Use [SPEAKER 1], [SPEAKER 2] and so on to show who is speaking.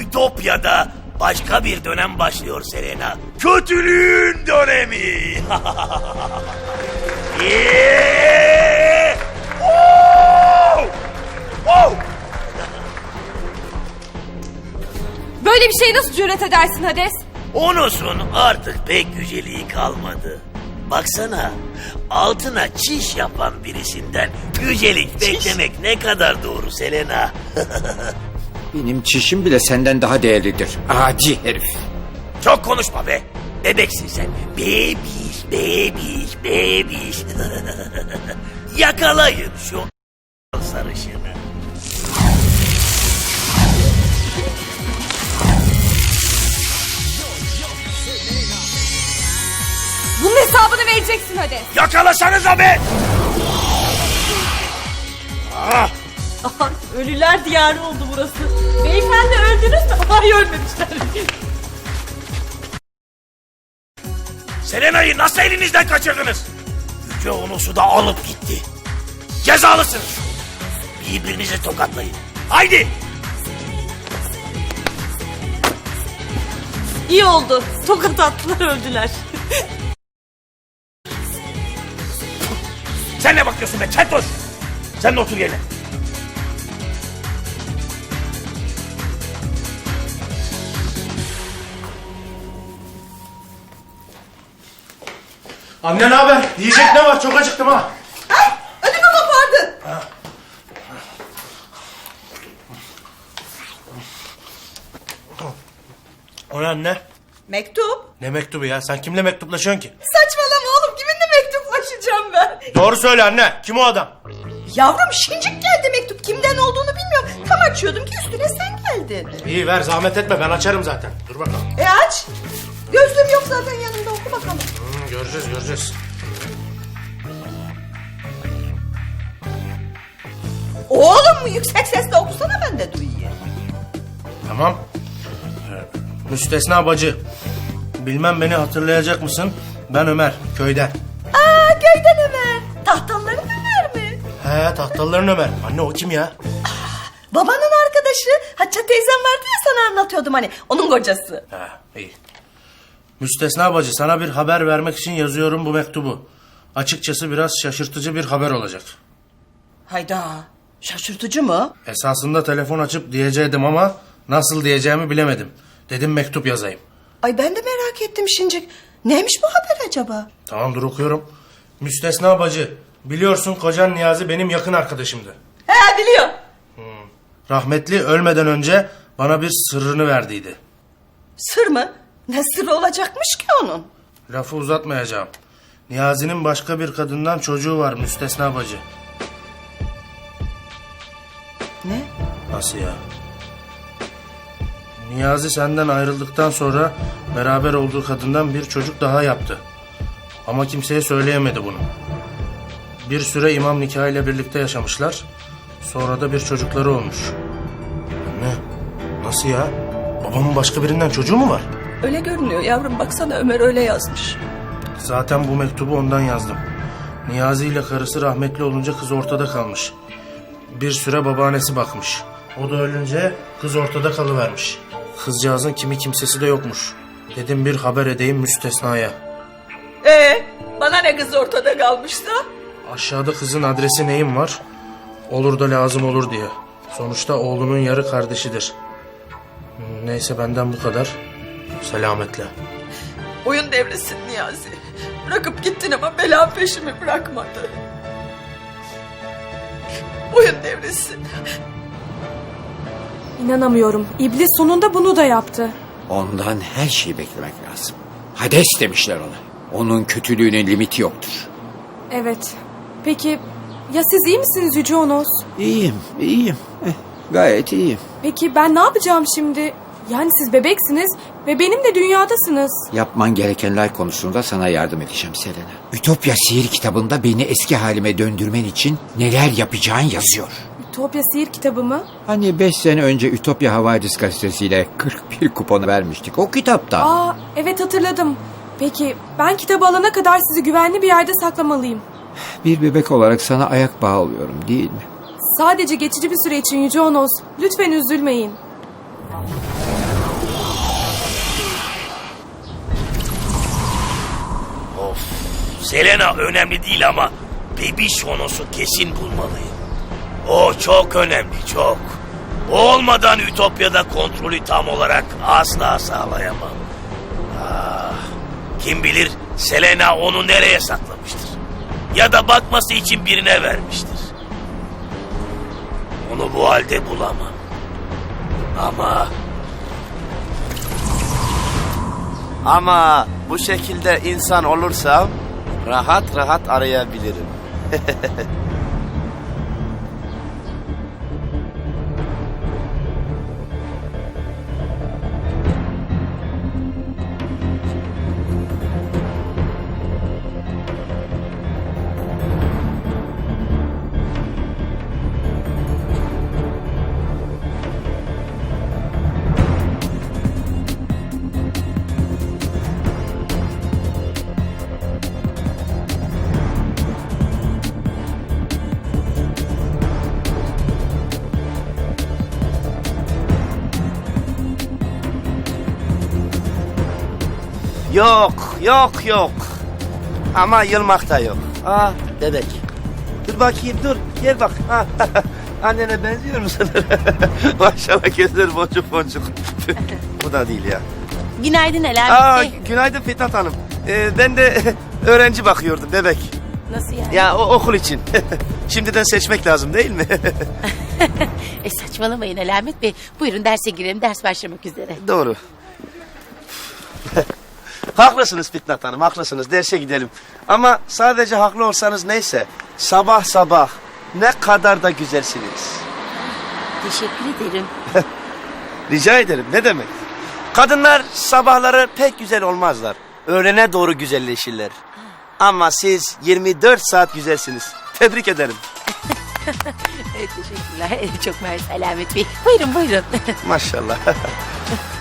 [SPEAKER 1] Ütopya'da başka bir dönem başlıyor Selena. Kötülüğün dönemi. Yeah! Wow! Wow!
[SPEAKER 2] Böyle bir şey nasıl cüret edersin Hades?
[SPEAKER 1] Onos'un artık pek yüceliği kalmadı. Baksana altına çiş yapan birisinden yücelik beklemek ne kadar doğru Selena.
[SPEAKER 3] Benim çişim bile senden daha değerlidir. Adi herif.
[SPEAKER 1] Çok konuşma be. Bebeksin sen. Bebiş, bebiş, bebiş. Yakalayın şu sarışını.
[SPEAKER 2] Bunun hesabını vereceksin Hades.
[SPEAKER 1] Yakalasanıza be!
[SPEAKER 4] Aha, ölüler diyarı oldu burası. Beyefendi öldünüz mü? Hayır ölmemişler.
[SPEAKER 1] Selena'yı nasıl elinizden kaçırdınız? Yüce Onos'u da alıp gitti. Cezalısınız. Birbirinize tokatlayın. Haydi!
[SPEAKER 4] İyi oldu. Tokat attılar öldüler.
[SPEAKER 1] Sen ne bakıyorsun be keltoş? Sen de otur yerine.
[SPEAKER 5] Anne ne haber? Yiyecek ne var? Çok acıktım ha.
[SPEAKER 6] Ödümü kopardın.
[SPEAKER 5] O ne anne?
[SPEAKER 6] Mektup.
[SPEAKER 5] Ne mektubu ya? Sen kimle mektuplaşıyorsun ki?
[SPEAKER 6] Saçmalama oğlum kiminle mektuplaşacağım ben?
[SPEAKER 5] Doğru söyle anne. Kim o adam?
[SPEAKER 6] Yavrum şincik geldi mektup. Kimden olduğunu bilmiyorum. Tam açıyordum ki üstüne sen geldin.
[SPEAKER 5] İyi ver zahmet etme ben açarım zaten. Dur bakalım.
[SPEAKER 6] E aç. Gözlüğüm yok zaten yanımda oku bakalım.
[SPEAKER 5] Göreceğiz göreceğiz.
[SPEAKER 6] Oğlum yüksek sesle okusana ben de duyayım.
[SPEAKER 5] Tamam. Ee, Müstesna bacı. Bilmem beni hatırlayacak mısın? Ben Ömer köyden.
[SPEAKER 6] Aa köyden Ömer. Tahtaların Ömer mi?
[SPEAKER 5] He tahtalıların Ömer. Anne o kim ya?
[SPEAKER 6] Babanın arkadaşı. Hatice teyzem vardı ya sana anlatıyordum hani. Onun kocası.
[SPEAKER 5] He iyi. Müstesna bacı sana bir haber vermek için yazıyorum bu mektubu. Açıkçası biraz şaşırtıcı bir haber olacak.
[SPEAKER 6] Hayda. Şaşırtıcı mı?
[SPEAKER 5] Esasında telefon açıp diyecektim ama nasıl diyeceğimi bilemedim. Dedim mektup yazayım.
[SPEAKER 6] Ay ben de merak ettim şincik. Neymiş bu haber acaba?
[SPEAKER 5] Tamam dur okuyorum. Müstesna bacı. Biliyorsun kocan Niyazi benim yakın arkadaşımdı.
[SPEAKER 6] He biliyor.
[SPEAKER 5] Rahmetli ölmeden önce bana bir sırrını verdiydi.
[SPEAKER 6] Sır mı? Sırrı olacakmış ki onun?
[SPEAKER 5] Lafı uzatmayacağım. Niyazi'nin başka bir kadından çocuğu var müstesna bacı.
[SPEAKER 6] Ne?
[SPEAKER 5] Nasıl ya? Niyazi senden ayrıldıktan sonra beraber olduğu kadından bir çocuk daha yaptı. Ama kimseye söyleyemedi bunu. Bir süre imam nikahıyla birlikte yaşamışlar. Sonra da bir çocukları olmuş. Ne? Nasıl ya? Babamın başka birinden çocuğu mu var?
[SPEAKER 6] Öyle görünüyor yavrum baksana Ömer öyle yazmış.
[SPEAKER 5] Zaten bu mektubu ondan yazdım. Niyazi ile karısı rahmetli olunca kız ortada kalmış. Bir süre babaannesi bakmış. O da ölünce kız ortada kalıvermiş. Kızcağızın kimi kimsesi de yokmuş. Dedim bir haber edeyim müstesnaya.
[SPEAKER 6] Ee, bana ne kız ortada kalmışsa?
[SPEAKER 5] Aşağıda kızın adresi neyim var? Olur da lazım olur diye. Sonuçta oğlunun yarı kardeşidir. Neyse benden bu kadar. Selametle.
[SPEAKER 6] Oyun devresin Niyazi. Bırakıp gittin ama bela peşimi bırakmadı. Oyun devresin.
[SPEAKER 2] İnanamıyorum. İblis sonunda bunu da yaptı.
[SPEAKER 3] Ondan her şeyi beklemek lazım. Hades demişler ona. Onun kötülüğünün limiti yoktur.
[SPEAKER 2] Evet. Peki ya siz iyi misiniz Yüce Onos?
[SPEAKER 3] İyiyim, iyiyim. Eh, gayet iyiyim.
[SPEAKER 2] Peki ben ne yapacağım şimdi? Yani siz bebeksiniz ve benim de dünyadasınız.
[SPEAKER 3] Yapman gerekenler konusunda sana yardım edeceğim Selena. Ütopya sihir kitabında beni eski halime döndürmen için neler yapacağın yazıyor.
[SPEAKER 2] Ütopya sihir kitabı mı?
[SPEAKER 3] Hani beş sene önce Ütopya Havadis gazetesiyle 41 kuponu vermiştik o kitapta.
[SPEAKER 2] Aa evet hatırladım. Peki ben kitabı alana kadar sizi güvenli bir yerde saklamalıyım.
[SPEAKER 3] Bir bebek olarak sana ayak bağlıyorum değil mi?
[SPEAKER 2] Sadece geçici bir süre için Yüce Onos. Lütfen üzülmeyin.
[SPEAKER 1] Selena önemli değil ama bebiş honosu kesin bulmalıyım. O çok önemli çok. O olmadan Ütopya'da kontrolü tam olarak asla sağlayamam. Ah, kim bilir Selena onu nereye saklamıştır. Ya da bakması için birine vermiştir. Onu bu halde bulamam. Ama
[SPEAKER 7] Ama bu şekilde insan olursam rahat rahat arayabilirim. Yok, yok, yok. Ama yılmak da yok. Aa, bebek. Dur bakayım, dur. Gel bak. Ha. Annene benziyor musun? Maşallah gözleri boncuk boncuk. Bu da değil ya.
[SPEAKER 4] Günaydın
[SPEAKER 7] Aa,
[SPEAKER 4] Elamet Bey.
[SPEAKER 7] günaydın Fitnat Hanım. Ee, ben de öğrenci bakıyordum bebek.
[SPEAKER 4] Nasıl yani?
[SPEAKER 7] Ya o okul için. Şimdiden seçmek lazım değil mi?
[SPEAKER 8] E saçmalamayın Alamet Bey. Buyurun derse girelim. Ders başlamak üzere.
[SPEAKER 7] Doğru. Haklısınız Fitnat Hanım, haklısınız. Derse gidelim. Ama sadece haklı olsanız neyse. Sabah sabah ne kadar da güzelsiniz.
[SPEAKER 8] Teşekkür ederim.
[SPEAKER 7] Rica ederim, ne demek? Kadınlar sabahları pek güzel olmazlar. Öğlene doğru güzelleşirler. Ama siz 24 saat güzelsiniz. Tebrik ederim.
[SPEAKER 8] E, teşekkürler. Çok mersi Alamet Bey. Buyurun buyurun.
[SPEAKER 7] Maşallah.